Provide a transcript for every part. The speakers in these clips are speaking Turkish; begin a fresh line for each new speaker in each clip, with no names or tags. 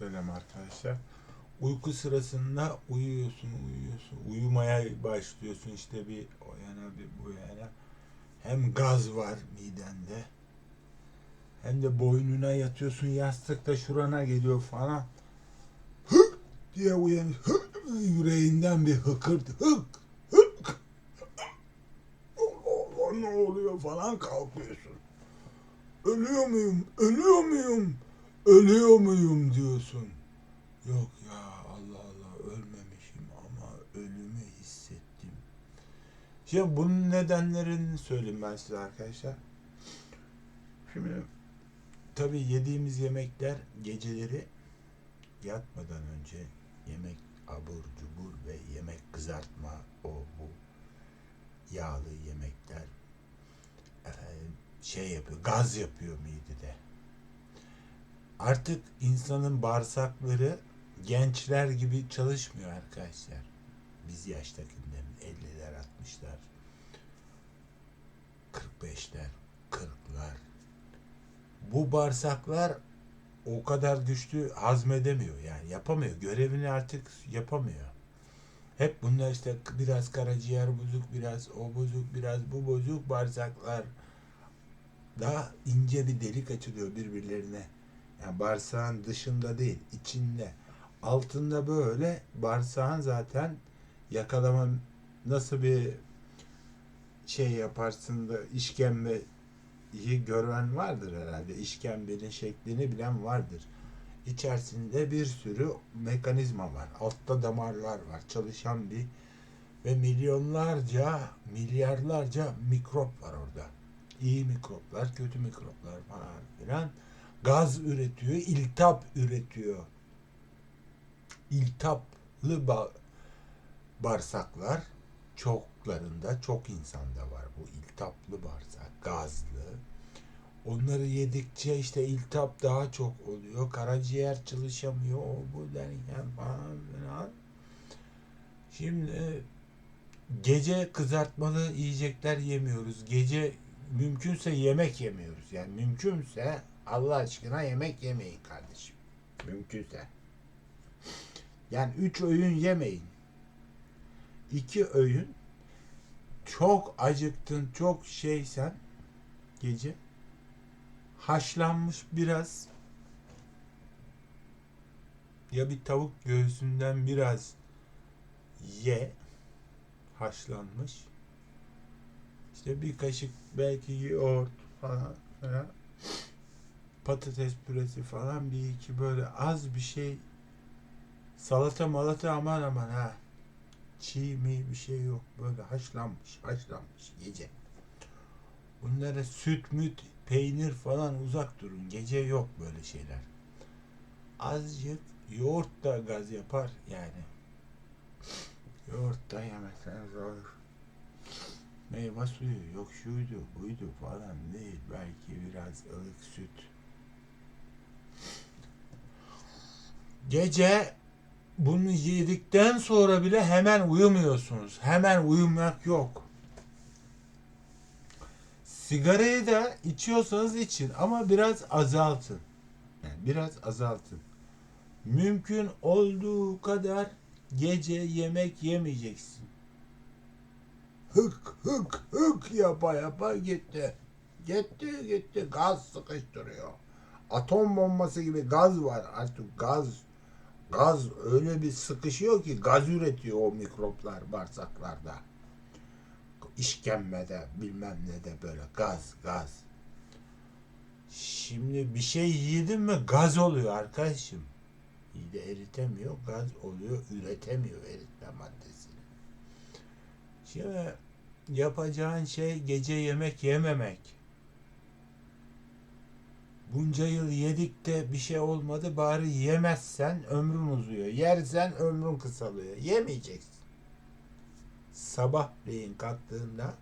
söyleme arkadaşlar. Uyku sırasında uyuyorsun, uyuyorsun. Uyumaya başlıyorsun işte bir o yana bir bu yana. Hem gaz var midende. Hem de boynuna yatıyorsun yastıkta şurana geliyor falan. Hık diye uyanır. Hık, yüreğinden bir hıkırtı. Hık hık. Allah ne oluyor falan kalkıyorsun. Ölüyor muyum? Ölüyor muyum? Ölüyor muyum diyorsun. Yok ya Allah Allah ölmemişim ama ölümü hissettim. Şimdi bunun nedenlerini söyleyeyim ben size arkadaşlar. Şimdi tabii yediğimiz yemekler geceleri yatmadan önce yemek abur cubur ve yemek kızartma o bu yağlı yemekler efendim, şey yapıyor gaz yapıyor midede. Artık insanın bağırsakları gençler gibi çalışmıyor arkadaşlar. Biz yaştakilerin 50'ler 60'lar 45'ler 40'lar bu bağırsaklar o kadar güçlü hazmedemiyor yani yapamıyor. Görevini artık yapamıyor. Hep bunlar işte biraz karaciğer bozuk, biraz o bozuk, biraz bu bozuk bağırsaklar daha ince bir delik açılıyor birbirlerine. Yani bağırsağın dışında değil, içinde. Altında böyle bağırsağın zaten yakalama nasıl bir şey yaparsın da işkembe iyi gören vardır herhalde. İşkembenin şeklini bilen vardır. İçerisinde bir sürü mekanizma var. Altta damarlar var. Çalışan bir ve milyonlarca, milyarlarca mikrop var orada. İyi mikroplar, kötü mikroplar falan filan. Gaz üretiyor, iltap üretiyor. İltaplı ba- bağırsaklar çoklarında, çok insanda var bu iltaplı bağırsak, gazlı. Onları yedikçe işte iltap daha çok oluyor. Karaciğer çalışamıyor. O bu derken falan filan. Şimdi gece kızartmalı yiyecekler yemiyoruz. Gece mümkünse yemek yemiyoruz. Yani mümkünse Allah aşkına yemek yemeyin kardeşim. Mümkünse. Yani üç öğün yemeyin. İki öğün çok acıktın, çok şeysen gece haşlanmış biraz ya bir tavuk göğsünden biraz ye haşlanmış işte bir kaşık belki yoğurt falan patates püresi falan bir iki böyle az bir şey. Salata malata aman aman ha. Çiğ mi bir şey yok. Böyle haşlanmış haşlanmış gece. Bunlara süt müt peynir falan uzak durun. Gece yok böyle şeyler. Azıcık yoğurt da gaz yapar yani. Yoğurt da yemezseniz olur meyve suyu yok şuydu buydu falan değil. Belki biraz ılık süt gece bunu yedikten sonra bile hemen uyumuyorsunuz. Hemen uyumak yok. Sigarayı da içiyorsanız için ama biraz azaltın. Yani biraz azaltın. Mümkün olduğu kadar gece yemek yemeyeceksin. Hık hık hık yapa yapa gitti. Gitti gitti gaz sıkıştırıyor. Atom bombası gibi gaz var artık gaz Gaz öyle bir sıkışıyor ki gaz üretiyor o mikroplar bağırsaklarda. İşkembede bilmem ne de böyle gaz gaz. Şimdi bir şey yedin mi gaz oluyor arkadaşım. İyi eritemiyor gaz oluyor üretemiyor eritme maddesini. Şimdi yapacağın şey gece yemek yememek. Bunca yıl yedik de bir şey olmadı bari yemezsen ömrün uzuyor. Yersen ömrün kısalıyor. Yemeyeceksin. Sabahleyin kalktığında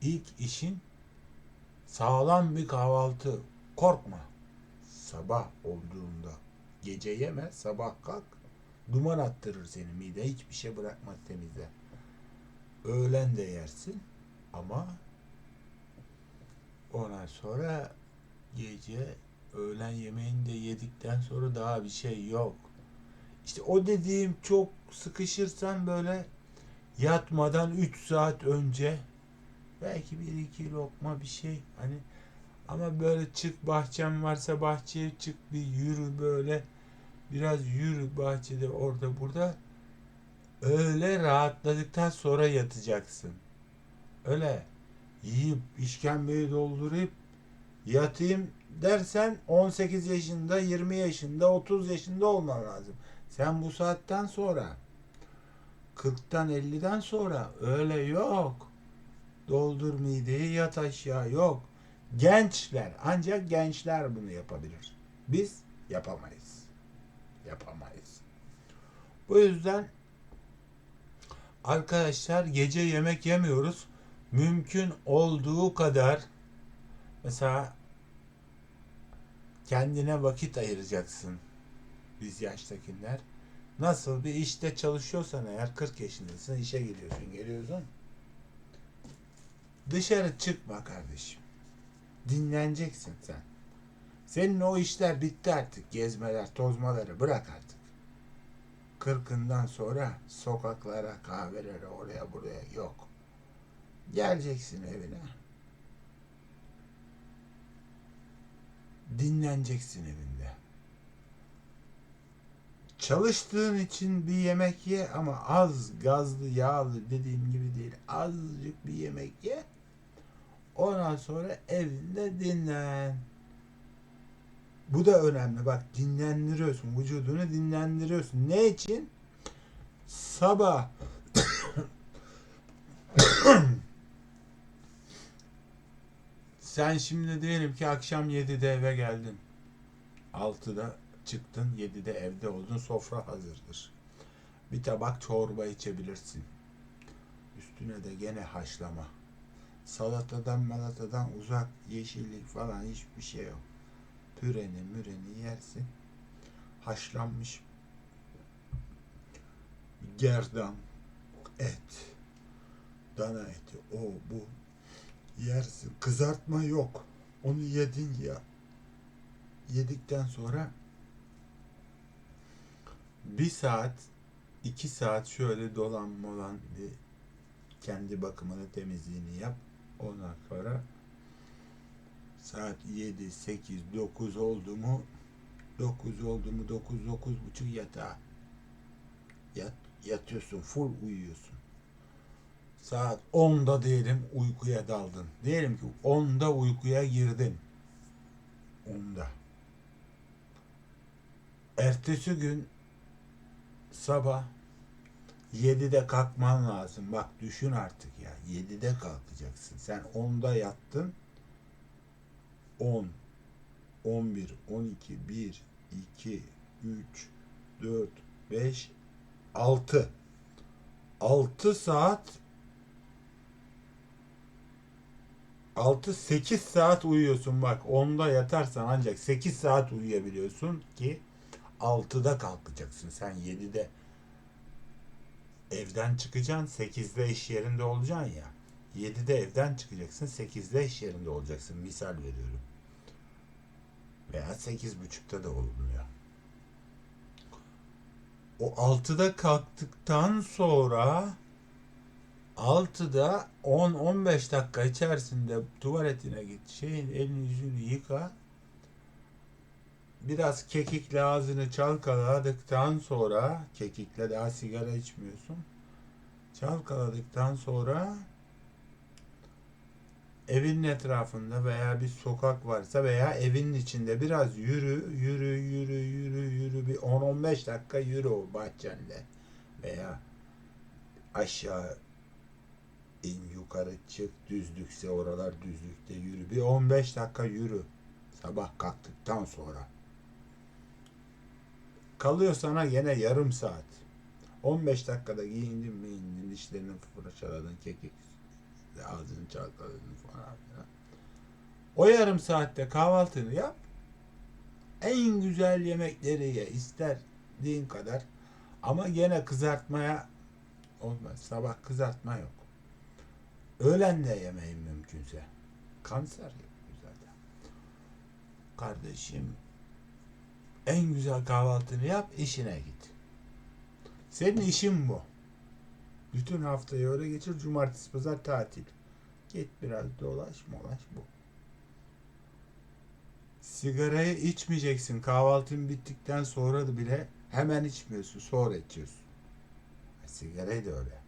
ilk işin sağlam bir kahvaltı. Korkma. Sabah olduğunda gece yeme, sabah kalk. Duman attırır seni mide. Hiçbir şey bırakmaz temizle. Öğlen de yersin ama ondan sonra gece öğlen yemeğini de yedikten sonra daha bir şey yok. İşte o dediğim çok sıkışırsan böyle yatmadan 3 saat önce belki bir iki lokma bir şey hani ama böyle çık bahçen varsa bahçeye çık bir yürü böyle biraz yürü bahçede orada burada öyle rahatladıktan sonra yatacaksın. Öyle yiyip işkembeyi doldurup yatayım dersen 18 yaşında, 20 yaşında, 30 yaşında olman lazım. Sen bu saatten sonra 40'tan 50'den sonra öyle yok. Doldur mideyi yat aşağı yok. Gençler ancak gençler bunu yapabilir. Biz yapamayız. Yapamayız. Bu yüzden arkadaşlar gece yemek yemiyoruz. Mümkün olduğu kadar mesela kendine vakit ayıracaksın. Biz yaştakiler. Nasıl bir işte çalışıyorsan eğer 40 yaşındasın işe gidiyorsun geliyorsun. Dışarı çıkma kardeşim. Dinleneceksin sen. Senin o işler bitti artık. Gezmeler, tozmaları bırak artık. Kırkından sonra sokaklara, kahvelere, oraya buraya yok. Geleceksin evine. Dinleneceksin evinde. Çalıştığın için bir yemek ye ama az gazlı, yağlı dediğim gibi değil. Azıcık bir yemek ye. Ondan sonra evinde dinlen. Bu da önemli. Bak dinlendiriyorsun. Vücudunu dinlendiriyorsun. Ne için? Sabah Sen şimdi diyelim ki akşam 7'de eve geldin. 6'da çıktın, 7'de evde oldun, sofra hazırdır. Bir tabak çorba içebilirsin. Üstüne de gene haşlama. Salatadan malatadan uzak, yeşillik falan hiçbir şey yok. Püreni müreni yersin. Haşlanmış gerdan, et, dana eti, o bu yersin. Kızartma yok. Onu yedin ya. Yedikten sonra bir saat, iki saat şöyle dolan molan bir kendi bakımını temizliğini yap. Ondan sonra saat 7, 8, 9 oldu mu 9 oldu mu 9, 9 buçuk yatağa yat, yatıyorsun full uyuyorsun. Saat 10'da diyelim uykuya daldın. Diyelim ki 10'da uykuya girdin. 10'da. Ertesi gün sabah 7'de kalkman lazım. Bak düşün artık ya. 7'de kalkacaksın. Sen 10'da yattın. 10, 11, 12, 1, 2, 3, 4, 5, 6. 6 saat 6-8 saat uyuyorsun bak. 10'da yatarsan ancak 8 saat uyuyabiliyorsun ki 6'da kalkacaksın. Sen 7'de evden çıkacaksın. 8'de iş yerinde olacaksın ya. 7'de evden çıkacaksın. 8'de iş yerinde olacaksın. Misal veriyorum. Veya 8.30'da da olunuyor. O 6'da kalktıktan sonra 6'da 10-15 dakika içerisinde tuvaletine git. Şeyin elini yüzünü yıka. Biraz kekikle ağzını çalkaladıktan sonra kekikle daha sigara içmiyorsun. Çalkaladıktan sonra evin etrafında veya bir sokak varsa veya evin içinde biraz yürü, yürü, yürü, yürü, yürü bir 10-15 dakika yürü o bahçende veya aşağı in yukarı çık düzlükse oralar düzlükte yürü bir 15 dakika yürü sabah kalktıktan sonra kalıyor sana gene yarım saat 15 dakikada giyindin mi indin dişlerini fırçaladın kekik ağzını çalkaladın falan filan. O yarım saatte kahvaltını yap. En güzel yemekleri ye. istediğin kadar. Ama gene kızartmaya olmaz. Sabah kızartma yok. Öğlen de yemeyin mümkünse. Kanser yapıyor zaten. Kardeşim en güzel kahvaltını yap işine git. Senin işin bu. Bütün haftayı öyle geçir. Cumartesi pazar tatil. Git biraz dolaş molaş bu. Sigarayı içmeyeceksin. Kahvaltın bittikten sonra da bile hemen içmiyorsun. Sonra içiyorsun. Sigarayı da öyle.